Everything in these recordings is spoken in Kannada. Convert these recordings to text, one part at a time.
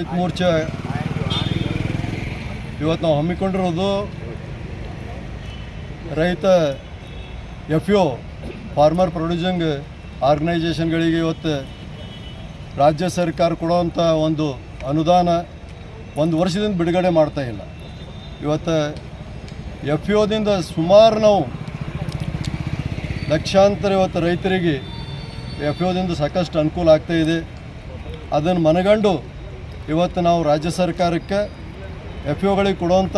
ರೈತ ಮೋರ್ಚಾ ಇವತ್ತು ನಾವು ಹಮ್ಮಿಕೊಂಡಿರೋದು ರೈತ ಎಫ್ ಯು ಫಾರ್ಮರ್ ಪ್ರೊಡ್ಯೂಸಿಂಗ್ ಆರ್ಗನೈಜೇಷನ್ಗಳಿಗೆ ಇವತ್ತು ರಾಜ್ಯ ಸರ್ಕಾರ ಕೊಡೋವಂಥ ಒಂದು ಅನುದಾನ ಒಂದು ವರ್ಷದಿಂದ ಬಿಡುಗಡೆ ಮಾಡ್ತಾ ಇಲ್ಲ. ಇವತ್ತು ಎಫ್ ದಿಂದ ಸುಮಾರು ನಾವು ಲಕ್ಷಾಂತರ ಇವತ್ತು ರೈತರಿಗೆ ಎಫ್ ದಿಂದ ಸಾಕಷ್ಟು ಅನುಕೂಲ ಆಗ್ತಾ ಇದೆ. ಅದನ್ನು ಮನಗಂಡು ಇವತ್ತು ನಾವು ರಾಜ್ಯ ಸರ್ಕಾರಕ್ಕೆ ಎಫ್ ಒಗಳಿಗೆ ಕೊಡುವಂಥ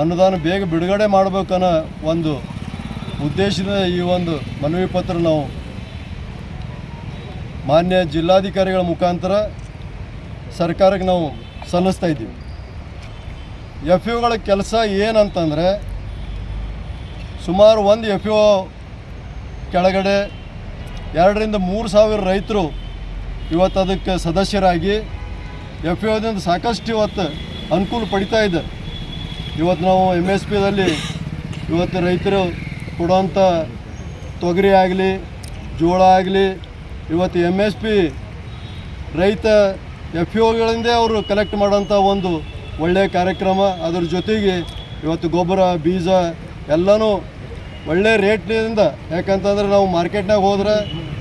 ಅನುದಾನ ಬೇಗ ಬಿಡುಗಡೆ ಮಾಡಬೇಕನ್ನೋ ಒಂದು ಉದ್ದೇಶದ ಈ ಒಂದು ಮನವಿ ಪತ್ರ ನಾವು ಮಾನ್ಯ ಜಿಲ್ಲಾಧಿಕಾರಿಗಳ ಮುಖಾಂತರ ಸರ್ಕಾರಕ್ಕೆ ನಾವು ಸಲ್ಲಿಸ್ತಾ ಇದ್ದೀವಿ. ಎಫ್ ಯುಗಳ ಕೆಲಸ ಏನಂತಂದರೆ ಸುಮಾರು ಒಂದು ಎಫ್ ಯು ಕೆಳಗಡೆ ಎರಡರಿಂದ ಮೂರು ಸಾವಿರ ರೈತರು ಇವತ್ತು ಅದಕ್ಕೆ ಸದಸ್ಯರಾಗಿ ಎಫ್ ಓದಿಂದ ಸಾಕಷ್ಟು ಇವತ್ತು ಅನುಕೂಲ ಪಡಿತಾ ಇದೆ. ಇವತ್ತು ನಾವು ಎಂ ಎಸ್ ಪಿದಲ್ಲಿ ಇವತ್ತು ರೈತರು ಕೊಡುವಂಥ ತೊಗರಿ ಆಗಲಿ, ಜೋಳ ಆಗಲಿ, ಇವತ್ತು ಎಂ ಎಸ್ ಪಿ ರೈತ ಎಫ್ ಒಗಳಿಂದೇ ಅವರು ಕಲೆಕ್ಟ್ ಮಾಡೋಂಥ ಒಂದು ಒಳ್ಳೆಯ ಕಾರ್ಯಕ್ರಮ. ಅದರ ಜೊತೆಗೆ ಇವತ್ತು ಗೊಬ್ಬರ, ಬೀಜ ಎಲ್ಲನೂ ಒಳ್ಳೆ ರೇಟ್ನಿಂದ, ಯಾಕಂತಂದ್ರೆ ನಾವು ಮಾರ್ಕೆಟ್ನಾಗ ಹೋದ್ರೆ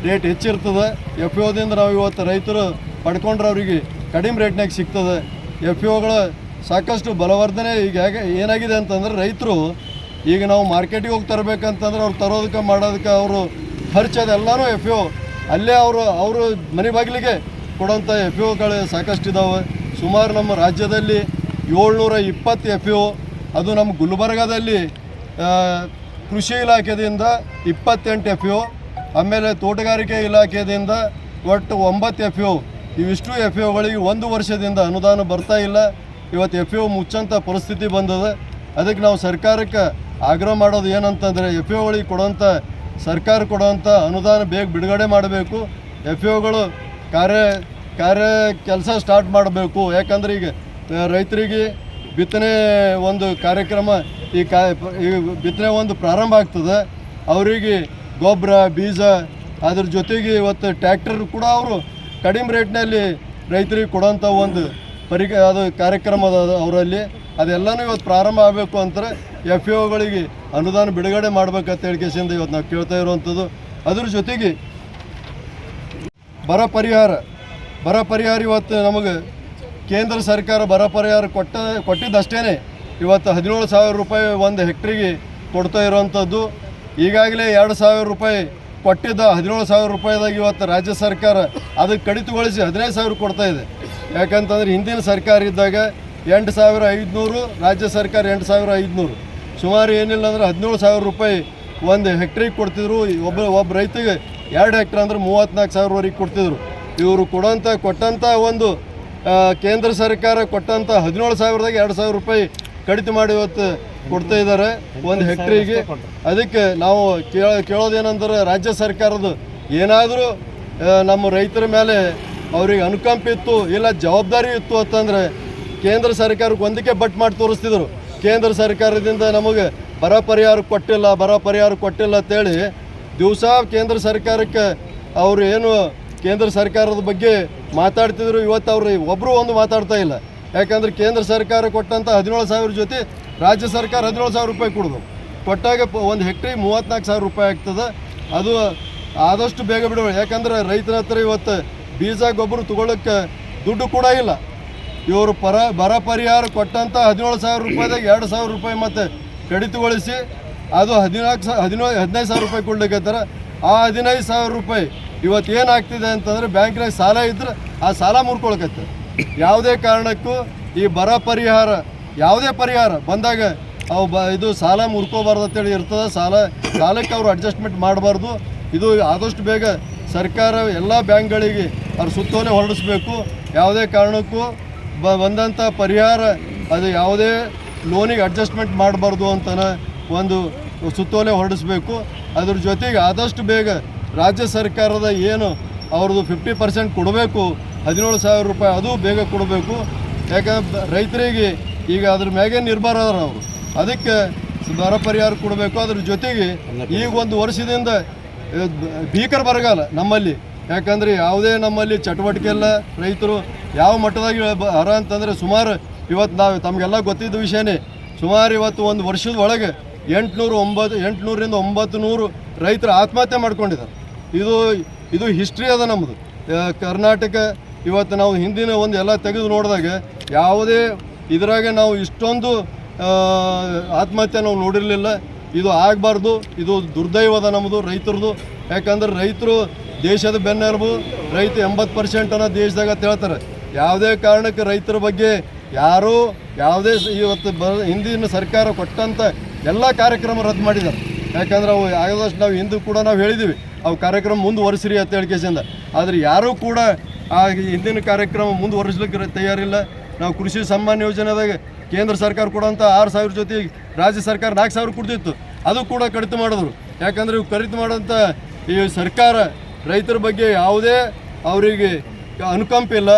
ರೇಟ್ ಹೆಚ್ಚಿರ್ತದೆ. ಎಫ್ ಒದಿಂದ ನಾವು ಇವತ್ತು ರೈತರು ಪಡ್ಕೊಂಡ್ರೆ ಅವರಿಗೆ ಕಡಿಮೆ ರೇಟ್ನಾಗ ಸಿಗ್ತದೆ. ಎಫ್ ಒಗಳು ಸಾಕಷ್ಟು ಬಲವರ್ಧನೆ ಈಗ ಹೇಗೆ ಏನಾಗಿದೆ ಅಂತಂದ್ರೆ ರೈತರು ಈಗ ನಾವು ಮಾರ್ಕೆಟಿಗೆ ಹೋಗಿ ತರಬೇಕಂತಂದ್ರೆ ಅವ್ರು ತರೋದಕ್ಕೆ ಮಾಡೋದಕ್ಕೆ ಅವರು ಖರ್ಚು ಅದೆಲ್ಲನೂ ಎಫ್ ಒ ಅಲ್ಲೇ ಅವರು ಅವರು ಮನೆ ಬಾಗಿಲಿಗೆ ಕೊಡೋಂಥ ಎಫ್ ಒಗಳು ಸಾಕಷ್ಟು ಇದ್ದಾವೆ ಸುಮಾರು ನಮ್ಮ ರಾಜ್ಯದಲ್ಲಿ ಏಳ್ನೂರ ಇಪ್ಪತ್ತು ಎಫ್ ಒ ಅದು ನಮ್ಮ ಗುಲ್ಬರ್ಗಾದಲ್ಲಿ ಕೃಷಿ ಇಲಾಖೆದಿಂದ ಇಪ್ಪತ್ತೆಂಟು ಎಫ್ ಒ ಆಮೇಲೆ ತೋಟಗಾರಿಕೆ ಇಲಾಖೆಯಿಂದ ಒಟ್ಟು ಒಂಬತ್ತು ಎಫ್ ಒ ಇವಿಷ್ಟು ಎಫ್ ಒಗಳಿಗೆ ಒಂದು ವರ್ಷದಿಂದ ಅನುದಾನ ಬರ್ತಾ ಇಲ್ಲ. ಇವತ್ತು ಎಫ್ ಒ ಮುಚ್ಚಂಥ ಪರಿಸ್ಥಿತಿ ಬಂದದ. ಅದಕ್ಕೆ ನಾವು ಸರ್ಕಾರಕ್ಕೆ ಆಗ್ರಹ ಮಾಡೋದು ಏನಂತಂದರೆ ಎಫ್ ಒಗಳಿಗೆ ಕೊಡೋಂಥ ಸರ್ಕಾರ ಕೊಡೋಂಥ ಅನುದಾನ ಬೇಗ ಬಿಡುಗಡೆ ಮಾಡಬೇಕು. ಎಫ್ ಒಗಳು ಕಾರ್ಯ ಕಾರ್ಯ ಕೆಲಸ ಸ್ಟಾರ್ಟ್ ಮಾಡಬೇಕು. ಯಾಕಂದ್ರೆ ಈಗ ರೈತರಿಗೆ ಬಿತ್ತನೆ ಒಂದು ಕಾರ್ಯಕ್ರಮ ಈ ಕಾ, ಈ ಬಿತ್ತನೆ ಒಂದು ಪ್ರಾರಂಭ ಆಗ್ತದೆ. ಅವರಿಗೆ ಗೊಬ್ಬರ, ಬೀಜ, ಅದ್ರ ಜೊತೆಗೆ ಇವತ್ತು ಟ್ಯಾಕ್ಟರ್ ಕೂಡ ಅವರು ಕಡಿಮೆ ರೇಟ್ನಲ್ಲಿ ರೈತರಿಗೆ ಕೊಡೋಂಥ ಒಂದು ಪರಿ ಅದು ಕಾರ್ಯಕ್ರಮ ಅದ ಅವರಲ್ಲಿ. ಅದೆಲ್ಲನೂ ಇವತ್ತು ಪ್ರಾರಂಭ ಆಗಬೇಕು ಅಂತಾರೆ. ಎಫ್ ಒಗಳಿಗೆ ಅನುದಾನ ಬಿಡುಗಡೆ ಮಾಡ್ಬೇಕಂತ ಹೇಳಿಕೆಸಿಂದ ಇವತ್ತು ನಾವು ಕೇಳ್ತಾ ಇರುವಂಥದ್ದು. ಅದ್ರ ಜೊತೆಗೆ ಬರ ಪರಿಹಾರ. ಬರ ಪರಿಹಾರ ಇವತ್ತು ನಮಗೆ ಕೇಂದ್ರ ಸರ್ಕಾರ ಬರ ಪರಿಹಾರ ಕೊಟ್ಟ ಕೊಟ್ಟಿದ್ದಷ್ಟೇ ಇವತ್ತು ಹದಿನೇಳು ಸಾವಿರ ರೂಪಾಯಿ ಒಂದು ಹೆಕ್ಟ್ರಿಗೆ ಕೊಡ್ತಾ ಇರುವಂಥದ್ದು. ಈಗಾಗಲೇ ಎರಡು ಸಾವಿರ ರೂಪಾಯಿ ಕೊಟ್ಟಿದ್ದ ಹದಿನೇಳು ಸಾವಿರ ರೂಪಾಯಿದಾಗ ಇವತ್ತು ರಾಜ್ಯ ಸರ್ಕಾರ ಅದಕ್ಕೆ ಕಡಿತಗೊಳಿಸಿ ಹದಿನೈದು ಸಾವಿರ ಕೊಡ್ತಾ ಇದೆ. ಯಾಕಂತಂದ್ರೆ ಹಿಂದಿನ ಸರ್ಕಾರ ಇದ್ದಾಗ ಎಂಟು ಸಾವಿರ ಐದುನೂರು, ರಾಜ್ಯ ಸರ್ಕಾರ ಎಂಟು ಸಾವಿರ ಐದುನೂರು. ಸುಮಾರು ಏನಿಲ್ಲ ಅಂದ್ರೆ ಹದಿನೇಳು ಸಾವಿರ ರೂಪಾಯಿ ಒಂದು ಹೆಕ್ಟ್ರಿಗೆ ಕೊಡ್ತಿದ್ರು. ಒಬ್ಬ ಒಬ್ಬ ರೈತಿಗೆ ಎರಡು ಹೆಕ್ಟ್ರ್ ಅಂದ್ರೆ ಮೂವತ್ತ್ನಾಲ್ಕು ಸಾವಿರವರೆಗೆ ಕೊಡ್ತಿದ್ರು. ಇವರು ಕೊಡೋಂಥ, ಕೊಟ್ಟಂಥ ಒಂದು ಕೇಂದ್ರ ಸರ್ಕಾರ ಕೊಟ್ಟಂಥ ಹದಿನೇಳು ಸಾವಿರದಾಗ ಎರಡು ಸಾವಿರ ರೂಪಾಯಿ ಕಡಿತ ಮಾಡಿ ಇವತ್ತು ಕೊಡ್ತಾ ಇದ್ದಾರೆ. ಒಂದು ಹೆಕ್ಟ್ರಿಗೆ ಅದಕ್ಕೆ ನಾವು ಕೇಳ ಕೇಳೋದೇನಂದ್ರೆ ರಾಜ್ಯ ಸರ್ಕಾರದ ಏನಾದರೂ ನಮ್ಮ ರೈತರ ಮೇಲೆ ಅವ್ರಿಗೆ ಅನುಕಂಪ ಇತ್ತು ಇಲ್ಲ ಜವಾಬ್ದಾರಿ ಇತ್ತು ಅಂತಂದರೆ ಕೇಂದ್ರ ಸರ್ಕಾರಕ್ಕೆ ಒಂದಕ್ಕೆ ಬಟ್ ಮಾಡಿ ತೋರಿಸ್ತಿದ್ರು. ಕೇಂದ್ರ ಸರ್ಕಾರದಿಂದ ನಮಗೆ ಬರ ಪರಿಹಾರ ಕೊಟ್ಟಿಲ್ಲ ಬರ ಪರಿಹಾರ ಕೊಟ್ಟಿಲ್ಲ ಅಂತೇಳಿ ದಿವಸ ಕೇಂದ್ರ ಸರ್ಕಾರಕ್ಕೆ ಅವರು ಏನು ಕೇಂದ್ರ ಸರ್ಕಾರದ ಬಗ್ಗೆ ಮಾತಾಡ್ತಿದ್ರು ಇವತ್ತು ಅವರು ಒಬ್ಬರು ಒಂದು ಮಾತಾಡ್ತಾ ಇಲ್ಲ. ಯಾಕಂದ್ರೆ ಕೇಂದ್ರ ಸರ್ಕಾರ ಕೊಟ್ಟಂಥ ಹದಿನೇಳು ಸಾವಿರ ಜೊತೆ ರಾಜ್ಯ ಸರ್ಕಾರ ಹದಿನೇಳು ಸಾವಿರ ರೂಪಾಯಿ ಕೊಡೋದು. ಕೊಟ್ಟಾಗ ಒಂದು ಹೆಕ್ಟ್ರಿಗೆ ಮೂವತ್ತ್ನಾಲ್ಕು ಸಾವಿರ ರೂಪಾಯಿ ಆಗ್ತದೆ. ಅದು ಆದಷ್ಟು ಬೇಗ ಬಿಡುವ ಯಾಕಂದ್ರೆ ರೈತರ ಹತ್ರ ಇವತ್ತು ಬೀಜ, ಗೊಬ್ಬರ ತಗೊಳ್ಳೋಕ್ಕೆ ದುಡ್ಡು ಕೂಡ ಇಲ್ಲ. ಇವರು ಪರ ಬರ ಪರಿಹಾರ ಕೊಟ್ಟಂಥ ಹದಿನೇಳು ಸಾವಿರ ರೂಪಾಯಿದಾಗ ಎರಡು ಸಾವಿರ ರೂಪಾಯಿ ಮತ್ತೆ ಕಡಿತಗೊಳಿಸಿ ಅದು ಹದಿನಾಲ್ಕು ಸಾವಿರ ಹದಿನೇಳು ಹದಿನೈದು ಸಾವಿರ ರೂಪಾಯಿ ಕೊಡ್ಲಿಕ್ಕೆ ಆ ಹದಿನೈದು ಸಾವಿರ ರೂಪಾಯಿ ಇವತ್ತು ಏನಾಗ್ತಿದೆ ಅಂತಂದ್ರೆ ಬ್ಯಾಂಕ್ನಾಗ ಸಾಲ ಇದ್ರೆ ಆ ಸಾಲ ಮುರ್ಕೊಳಕತ್ತೆ. ಯಾವುದೇ ಕಾರಣಕ್ಕೂ ಈ ಬರ ಪರಿಹಾರ ಯಾವುದೇ ಪರಿಹಾರ ಬಂದಾಗ ಅವು ಬ ಇದು ಸಾಲ ಮುರ್ಕೋಬಾರ್ದು ಅಂತೇಳಿ ಇರ್ತದೆ. ಸಾಲ, ಸಾಲಕ್ಕೆ ಅವರು ಅಡ್ಜಸ್ಟ್ಮೆಂಟ್ ಮಾಡಬಾರ್ದು. ಇದು ಆದಷ್ಟು ಬೇಗ ಸರ್ಕಾರ ಎಲ್ಲ ಬ್ಯಾಂಕ್ಗಳಿಗೆ ಅವ್ರ ಸುತ್ತೋಲೆ ಹೊರಡಿಸ್ಬೇಕು. ಯಾವುದೇ ಕಾರಣಕ್ಕೂ ಬ ಬಂದಂಥ ಪರಿಹಾರ ಅದು ಯಾವುದೇ ಲೋನಿಗೆ ಅಡ್ಜಸ್ಟ್ಮೆಂಟ್ ಮಾಡಬಾರ್ದು ಅಂತನ ಒಂದು ಸುತ್ತೋಲೆ ಹೊರಡಿಸ್ಬೇಕು. ಅದ್ರ ಜೊತೆಗೆ ಆದಷ್ಟು ಬೇಗ ರಾಜ್ಯ ಸರ್ಕಾರದ ಏನು ಅವ್ರದ್ದು ಫಿಫ್ಟಿ ಪರ್ಸೆಂಟ್ ಕೊಡಬೇಕು, ಹದಿನೇಳು ಸಾವಿರ ರೂಪಾಯಿ ಅದು ಬೇಗ ಕೊಡಬೇಕು. ಯಾಕಂದ್ರೆ ರೈತರಿಗೆ ಈಗ ಅದ್ರ ಮ್ಯಾಗೆ ನಿರ್ಭರ ಅದರ ಅವರು. ಅದಕ್ಕೆ ಬರ ಪರಿಹಾರ ಕೊಡಬೇಕು ಅದ್ರ ಜೊತೆಗೆ ಈಗ ಒಂದು ವರ್ಷದಿಂದ ಭೀಕರ ಬರಗಾಲ ನಮ್ಮಲ್ಲಿ. ಯಾಕಂದ್ರೆ ಯಾವುದೇ ನಮ್ಮಲ್ಲಿ ಚಟುವಟಿಕೆ ಇಲ್ಲ ರೈತರು ಯಾವ ಮಟ್ಟದಾಗ ಹರ ಅಂತಂದರೆ ಸುಮಾರು ಇವತ್ತು ನಾವು ತಮಗೆಲ್ಲ ಗೊತ್ತಿದ್ದ ವಿಷಯನೇ. ಸುಮಾರು ಇವತ್ತು ಒಂದು ವರ್ಷದ ಒಳಗೆ ಎಂಟುನೂರು ಒಂಬತ್ತು ಎಂಟುನೂರಿಂದ ಒಂಬತ್ತು ನೂರು ರೈತರು ಆತ್ಮಹತ್ಯೆ ಮಾಡ್ಕೊಂಡಿದ್ದಾರೆ ಇದು ಇದು ಹಿಸ್ಟ್ರಿ ಅದ ನಮ್ಮದು ಕರ್ನಾಟಕ ಇವತ್ತು ನಾವು ಹಿಂದಿನ ಒಂದು ಎಲ್ಲ ತೆಗೆದು ನೋಡಿದಾಗ ಯಾವುದೇ ಇದ್ರಾಗೆ ನಾವು ಇಷ್ಟೊಂದು ಆತ್ಮಹತ್ಯೆ ನಾವು ನೋಡಿರಲಿಲ್ಲ. ಇದು ಆಗಬಾರ್ದು, ಇದು ದುರ್ದೈವದ ನಮ್ಮದು ರೈತರದು. ಯಾಕಂದ್ರೆ ರೈತರು ದೇಶದ ಬೆನ್ನೆಲುಬು ರೈತ ಎಂಬತ್ತು ಪರ್ಸೆಂಟ್ ಅನ್ನೋ ದೇಶದಾಗ ಹೇಳ್ತಾರೆ. ಯಾವುದೇ ಕಾರಣಕ್ಕೆ ರೈತರ ಬಗ್ಗೆ ಯಾರೂ ಯಾವುದೇ ಇವತ್ತು ಬ, ಹಿಂದಿನ ಸರ್ಕಾರ ಕೊಟ್ಟಂಥ ಎಲ್ಲ ಕಾರ್ಯಕ್ರಮ ರದ್ದು ಮಾಡಿದ್ದಾರೆ. ಯಾಕಂದ್ರೆ ಅವು ಆಗದಷ್ಟು ನಾವು ಹಿಂದೂ ಕೂಡ ನಾವು ಹೇಳಿದ್ದೀವಿ. ಅವು ಕಾರ್ಯಕ್ರಮ ಮುಂದುವರಿಸ್ರಿ ಅಂತ ಹೇಳಿಕೆಸಿಂದ ಆದರೆ ಯಾರೂ ಕೂಡ ಆ ಹಿಂದಿನ ಕಾರ್ಯಕ್ರಮ ಮುಂದುವರಿಸ್ಲಿಕ್ಕೆ ತಯಾರಿಲ್ಲ. ನಾವು ಕೃಷಿ ಸಮ್ಮಾನ್ ಯೋಜನೆದಾಗ ಕೇಂದ್ರ ಸರ್ಕಾರ ಕೊಡೋಂಥ ಆರು ಸಾವಿರ ಜೊತೆ ರಾಜ್ಯ ಸರ್ಕಾರ ನಾಲ್ಕು ಸಾವಿರ ಕೊಡ್ತಿತ್ತು. ಅದು ಕೂಡ ಕಡಿತ ಮಾಡಿದ್ರು. ಯಾಕಂದ್ರೆ ಇವು ಕಡಿತ ಮಾಡೋಂಥ ಈ ಸರ್ಕಾರ ರೈತರ ಬಗ್ಗೆ ಯಾವುದೇ ಅವರಿಗೆ ಅನುಕಂಪ ಇಲ್ಲ.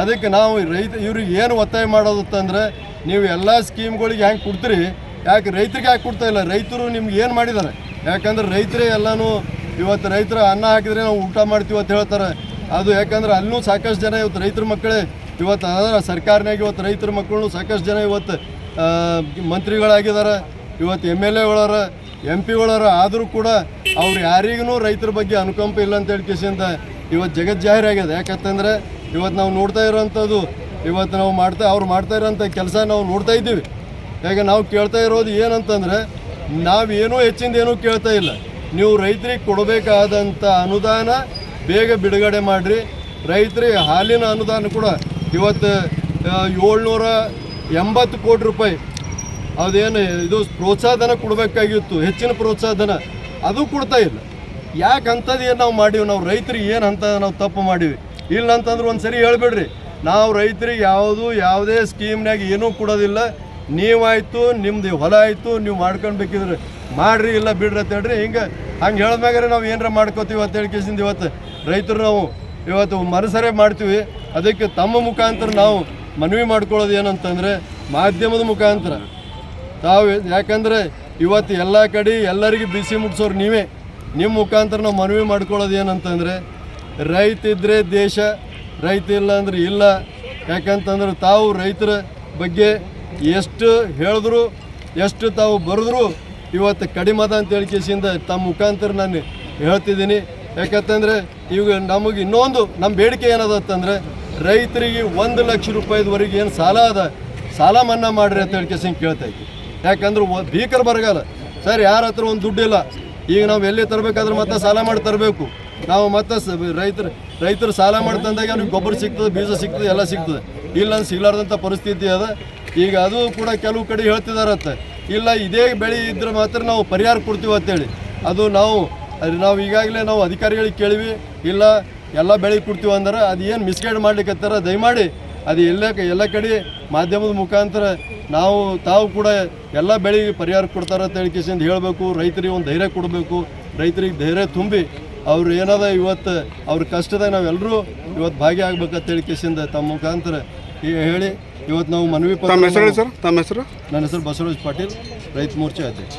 ಅದಕ್ಕೆ ನಾವು ರೈತ ಇವ್ರಿಗೆ ಏನು ಒತ್ತಾಯ ಮಾಡೋದಂತಂದ್ರೆ ನೀವು ಎಲ್ಲ ಸ್ಕೀಮ್ಗಳಿಗೆ ಹೆಂಗೆ ಕೊಡ್ತೀರಿ? ಯಾಕೆ ರೈತರಿಗೆ ಯಾಕೆ ಕೊಡ್ತಾ ಇಲ್ಲ? ರೈತರು ನಿಮ್ಗೆ ಏನು ಮಾಡಿದ್ದಾರೆ? ಯಾಕಂದ್ರೆ ರೈತರೇ ಎಲ್ಲನೂ ಇವತ್ತು ರೈತರ ಅನ್ನ ಹಾಕಿದ್ರೆ ನಾವು ಊಟ ಮಾಡ್ತೀವಿ ಅಂತ ಹೇಳ್ತಾರೆ. ಅದು ಯಾಕಂದ್ರೆ ಅಲ್ಲೂ ಸಾಕಷ್ಟು ಜನ ಇವತ್ತು ರೈತರ ಮಕ್ಕಳೇ ಇವತ್ತು ಅದರ ಸರ್ಕಾರನಾಗ ಇವತ್ತು ರೈತರ ಮಕ್ಕಳು ಸಾಕಷ್ಟು ಜನ ಇವತ್ತು ಮಂತ್ರಿಗಳಾಗಿದ್ದಾರೆ. ಇವತ್ತು ಎಂ ಎಲ್ ಎಗಳರ, ಎಂ ಪಿಗಳರ ಆದರೂ ಕೂಡ ಅವ್ರು ಯಾರಿಗೂ ರೈತರ ಬಗ್ಗೆ ಅನುಕಂಪ ಇಲ್ಲ ಅಂತ ಹೇಳಿ ಕಿಸಿಂದ ಇವತ್ತು ಜಗತ್ ಜಾಹೀರಾಗಿದೆ ಯಾಕಂತಂದ್ರೆ ಇವತ್ತು ನಾವು ನೋಡ್ತಾ ಇರೋವಂಥದ್ದು ಇವತ್ತು ನಾವು ಮಾಡ್ತಾ, ಅವ್ರು ಮಾಡ್ತಾ ಇರೋಂಥ ಕೆಲಸ ನಾವು ನೋಡ್ತಾ ಇದ್ದೀವಿ. ಈಗ ನಾವು ಕೇಳ್ತಾ ಇರೋದು ಏನಂತಂದರೆ ನಾವೇನೂ ಹೆಚ್ಚಿಂದ ಏನೂ ಕೇಳ್ತಾ ಇಲ್ಲ. ನೀವು ರೈತರಿಗೆ ಕೊಡಬೇಕಾದಂಥ ಅನುದಾನ ಬೇಗ ಬಿಡುಗಡೆ ಮಾಡಿರಿ. ರೈತರಿಗೆ ಹಾಲಿನ ಅನುದಾನ ಕೂಡ ಇವತ್ತು ಏಳ್ನೂರ ಎಂಬತ್ತು ಕೋಟಿ ರೂಪಾಯಿ. ಅದೇನು, ಇದು ಪ್ರೋತ್ಸಾಹಧನ ಕೊಡಬೇಕಾಗಿತ್ತು, ಹೆಚ್ಚಿನ ಪ್ರೋತ್ಸಾಹಧನ. ಅದು ಕೊಡ್ತಾ ಇಲ್ಲ. ಯಾಕೆ ಅಂಥದ್ದು ಏನು ನಾವು ಮಾಡೀವಿ? ನಾವು ರೈತರಿಗೆ ಏನು ಅಂತ ನಾವು ತಪ್ಪು ಮಾಡೀವಿ? ಇಲ್ಲ ಅಂತಂದ್ರೆ ಒಂದು ಸರಿ ಹೇಳ್ಬಿಡ್ರಿ. ನಾವು ರೈತರಿಗೆ ಯಾವುದು, ಯಾವುದೇ ಸ್ಕೀಮ್ನಾಗ ಏನೂ ಕೊಡೋದಿಲ್ಲ. ನೀವಾಯಿತು ನಿಮ್ಮದು ಹೊಲ ಆಯಿತು, ನೀವು ಮಾಡ್ಕೊಂಡು ಬೇಕಿದ್ರೆ ಮಾಡ್ರಿ, ಇಲ್ಲ ಬಿಡ್ರಿ ಅಂತ ಹೇಳ್ರಿ ಹಿಂಗೆ, ಹಂಗೆ ಹೇಳಿದ್ಮ್ಯಾಗಾರೆ ನಾವು ಏನಾರ ಮಾಡ್ಕೋತೀವಿ ಅಂತ ಹೇಳಿ ಕೇಸಿಂದ ಇವತ್ತು ರೈತರು ನಾವು ಇವತ್ತು ಮನಸರೇ ಮಾಡ್ತೀವಿ. ಅದಕ್ಕೆ ತಮ್ಮ ಮುಖಾಂತರ ನಾವು ಮನವಿ ಮಾಡ್ಕೊಳ್ಳೋದು ಏನಂತಂದರೆ ಮಾಧ್ಯಮದ ಮುಖಾಂತರ. ತಾವು ಯಾಕಂದರೆ ಇವತ್ತು ಎಲ್ಲ ಕಡೆ ಎಲ್ಲರಿಗೂ ಬಿಸಿ ಮುಟ್ಸೋರು ನೀವೇ. ನಿಮ್ಮ ಮುಖಾಂತರ ನಾವು ಮನವಿ ಮಾಡ್ಕೊಳ್ಳೋದು ಏನಂತಂದರೆ ರೈತ ಇದ್ದರೆ ದೇಶ, ರೈತ ಇಲ್ಲ ಅಂದ್ರೆ ಇಲ್ಲ. ಯಾಕಂತಂದ್ರೆ ತಾವು ರೈತರ ಬಗ್ಗೆ ಎಷ್ಟು ಹೇಳಿದ್ರು, ಎಷ್ಟು ತಾವು ಬರೆದ್ರು ಇವತ್ತು ಕಡಿಮೆ ಅದ ಅಂತ ಹೇಳಿ ಕೇಸಿಂದ ತಮ್ಮ ಮುಖಾಂತರ ನಾನು ಹೇಳ್ತಿದ್ದೀನಿ. ಯಾಕಂತಂದರೆ ಈಗ ನಮಗೆ ಇನ್ನೊಂದು ನಮ್ಮ ಬೇಡಿಕೆ ಏನದ ಅಂತಂದರೆ ರೈತರಿಗೆ ಒಂದು ಲಕ್ಷ ರೂಪಾಯಿದವರೆಗೆ ಏನು ಸಾಲ ಅದ? ಸಾಲ ಮನ್ನಾ ಮಾಡ್ರಿ ಅಂತ ಹೇಳಿ ಕೇಳ್ತಾ ಇದ್ವಿ. ಯಾಕಂದ್ರೆ ಭೀಕರ ಬರಗಾಲ. ಸರ್, ಯಾರ ಹತ್ರ ಒಂದು ದುಡ್ಡಿಲ್ಲ ಈಗ ನಾವು ಎಲ್ಲಿ ತರಬೇಕಾದ್ರೆ ಮತ್ತೆ ಸಾಲ ಮಾಡಿ ತರಬೇಕು. ನಾವು ಮತ್ತೆ ರೈತರು ರೈತರು ಸಾಲ ಮಾಡಿ ತಂದಾಗ ಅವ್ರಿಗೆ ಗೊಬ್ಬರ ಸಿಗ್ತದೆ, ಬೀಜ ಸಿಗ್ತದೆ, ಎಲ್ಲ ಸಿಗ್ತದೆ. ಇಲ್ಲ ಸಿಗ್ಲಾರ್ದಂಥ ಪರಿಸ್ಥಿತಿ ಅದ. ಈಗ ಅದು ಕೂಡ ಕೆಲವು ಕಡೆ ಹೇಳ್ತಿದಾರತ್ತೆ ಇಲ್ಲ, ಇದೇ ಬೆಳೆ ಇದ್ರೆ ಮಾತ್ರ ನಾವು ಪರಿಹಾರ ಕೊಡ್ತೀವಿ ಅಂತೇಳಿ. ಅದು ನಾವು ಅದು ನಾವು ಈಗಾಗಲೇ ನಾವು ಅಧಿಕಾರಿಗಳಿಗೆ ಕೇಳಿವಿ ಇಲ್ಲ ಎಲ್ಲ ಬೆಳೆ ಕೊಡ್ತೀವಿ ಅಂದ್ರೆ ಅದು ಏನು ಮಿಸ್ಗೈಡ್ ಮಾಡ್ಲಿಕ್ಕತ್ತಾರ ದಯಮಾಡಿ ಅದು ಎಲ್ಲ ಎಲ್ಲ ಕಡೆ ಮಾಧ್ಯಮದ ಮುಖಾಂತರ ನಾವು ತಾವು ಕೂಡ ಎಲ್ಲ ಬೆಳೆಗೆ ಪರಿಹಾರ ಕೊಡ್ತಾರೆ ಅಂತ ಹೇಳಿ ಕಿಸಿಂದ ಹೇಳಬೇಕು ರೈತರಿಗೆ ಒಂದು ಧೈರ್ಯ ಕೊಡಬೇಕು ರೈತರಿಗೆ ಧೈರ್ಯ ತುಂಬಿ ಅವ್ರು ಏನದ ಇವತ್ತು ಅವ್ರ ಕಷ್ಟದಾಗ ನಾವೆಲ್ಲರೂ ಇವತ್ತು ಭಾಗಿಯಾಗಬೇಕಂತ ಹೇಳಿ ಕೇಸಿಂದ ತಮ್ಮ ಮುಖಾಂತರ ಈ ಹೇಳಿ ಇವತ್ತು ನಾವು ಮನವಿ ಹೆಸರು ಸರ್? ತಮ್ಮ ಹೆಸರು? ನನ್ನ ಹೆಸರು ಬಸವರಾಜ್ ಪಾಟೀಲ್ ರೈತ ಮೋರ್ಚಾ ಅಧ್ಯಕ್ಷ.